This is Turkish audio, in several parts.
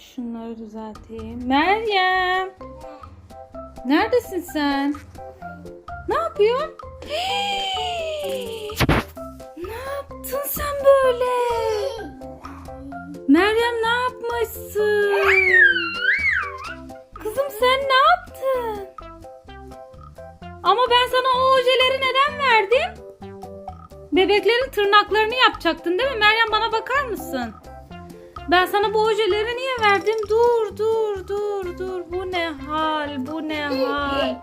Şunları düzelteyim. Meryem. Neredesin sen? Ne yapıyorsun? ne yaptın sen böyle? Meryem ne yapmışsın? Kızım sen ne yaptın? Ama ben sana o ojeleri neden verdim? Bebeklerin tırnaklarını yapacaktın değil mi? Meryem bana bakar mısın? Ben sana bu ojeleri niye verdim? Dur dur dur dur. Bu ne hal? Bu ne hal?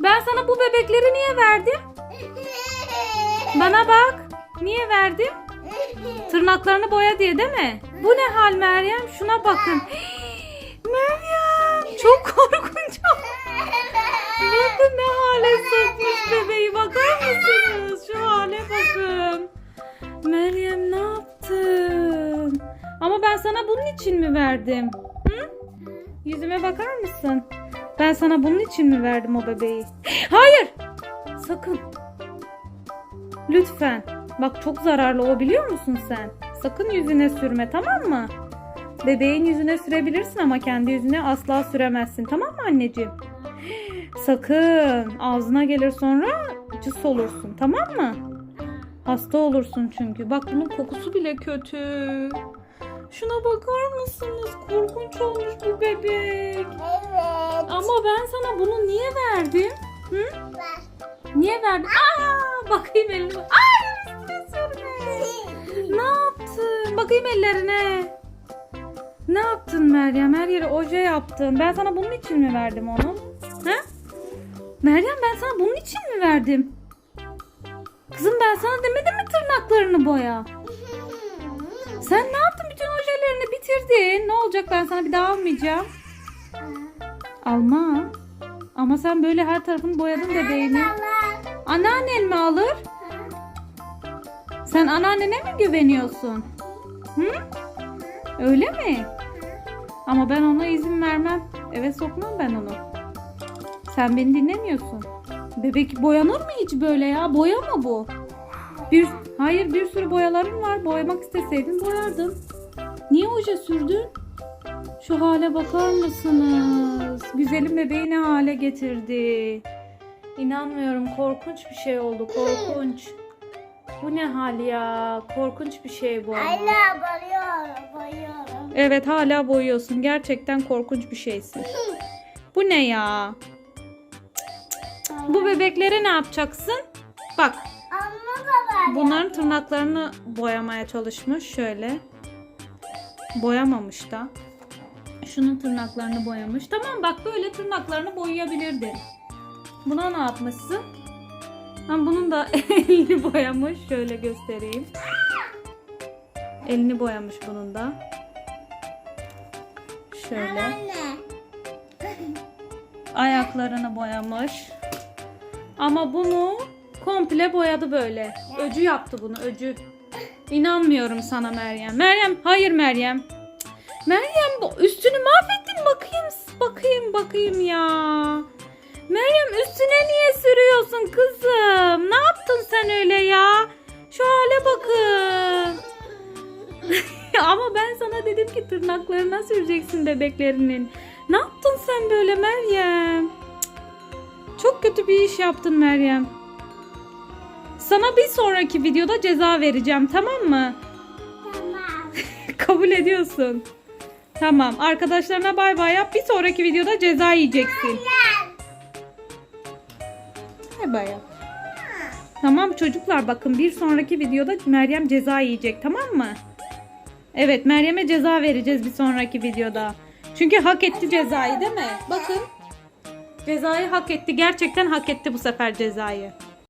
Ben sana bu bebekleri niye verdim? Bana bak. Niye verdim? Tırnaklarını boya diye değil mi? Bu ne hal Meryem? Şuna bakın. Meryem çok korkunç. Bakın ne Ama ben sana bunun için mi verdim? Hı? Yüzüme bakar mısın? Ben sana bunun için mi verdim o bebeği? Hayır! Sakın. Lütfen. Bak çok zararlı o biliyor musun sen? Sakın yüzüne sürme tamam mı? Bebeğin yüzüne sürebilirsin ama kendi yüzüne asla süremezsin tamam mı anneciğim? Sakın ağzına gelir sonra cıs olursun tamam mı? Hasta olursun çünkü. Bak bunun kokusu bile kötü. Şuna bakar mısınız? Korkunç olmuş bu bebek. Evet. Ama ben sana bunu niye verdim? Hı? Niye verdim? Aa, bakayım elime. Ay. Ne yaptın? Bakayım ellerine. Ne yaptın Meryem? Her yere oje yaptın. Ben sana bunun için mi verdim onu? Ha? Meryem ben sana bunun için mi verdim? Kızım ben sana demedim mi tırnaklarını boya? Sen ne yaptın? Bütün ojelerini bitirdin. Ne olacak ben sana bir daha almayacağım. Alma. Ama sen böyle her tarafını boyadın bebeğini. Anneannen mi alır? Sen anneannene mi güveniyorsun? Hı? Öyle mi? Ama ben ona izin vermem. Eve sokmam ben onu. Sen beni dinlemiyorsun. Bebek boyanır mı hiç böyle ya? Boya mı bu? Bir, hayır bir sürü boyalarım var. Boyamak isteseydin boyardın. Niye oje sürdün? Şu hale bakar mısınız? Güzelim bebeği ne hale getirdi. İnanmıyorum korkunç bir şey oldu korkunç. Bu ne hal ya? Korkunç bir şey bu. Anne bayıyorum, bayıyorum. Evet hala boyuyorsun. Gerçekten korkunç bir şeysin. Bu ne ya? Bu bebeklere ne yapacaksın? Bak. Bunların tırnaklarını boyamaya çalışmış şöyle. Boyamamış da. Şunun tırnaklarını boyamış. Tamam bak böyle tırnaklarını boyayabilirdin. Buna ne yapmışsın? Ha, bunun da elini boyamış. Şöyle göstereyim. Elini boyamış bunun da. Şöyle. Ayaklarını boyamış. Ama bunu komple boyadı böyle. Öcü yaptı bunu öcü. İnanmıyorum sana Meryem. Meryem hayır Meryem. Meryem bu üstünü mahvettin bakayım bakayım bakayım ya. Meryem üstüne niye sürüyorsun kızım? Ne yaptın sen öyle ya? Şu hale bakın. Ama ben sana dedim ki tırnaklarına süreceksin bebeklerinin. Ne yaptın sen böyle Meryem? Çok kötü bir iş yaptın Meryem. Sana bir sonraki videoda ceza vereceğim tamam mı? Tamam. Kabul ediyorsun. Tamam arkadaşlarına bay bay yap. Bir sonraki videoda ceza yiyeceksin. Bay bay yap. Tamam çocuklar bakın bir sonraki videoda Meryem ceza yiyecek tamam mı? Evet Meryem'e ceza vereceğiz bir sonraki videoda. Çünkü hak etti cezayı değil mi? Bakın. Cezayı hak etti. Gerçekten hak etti bu sefer cezayı.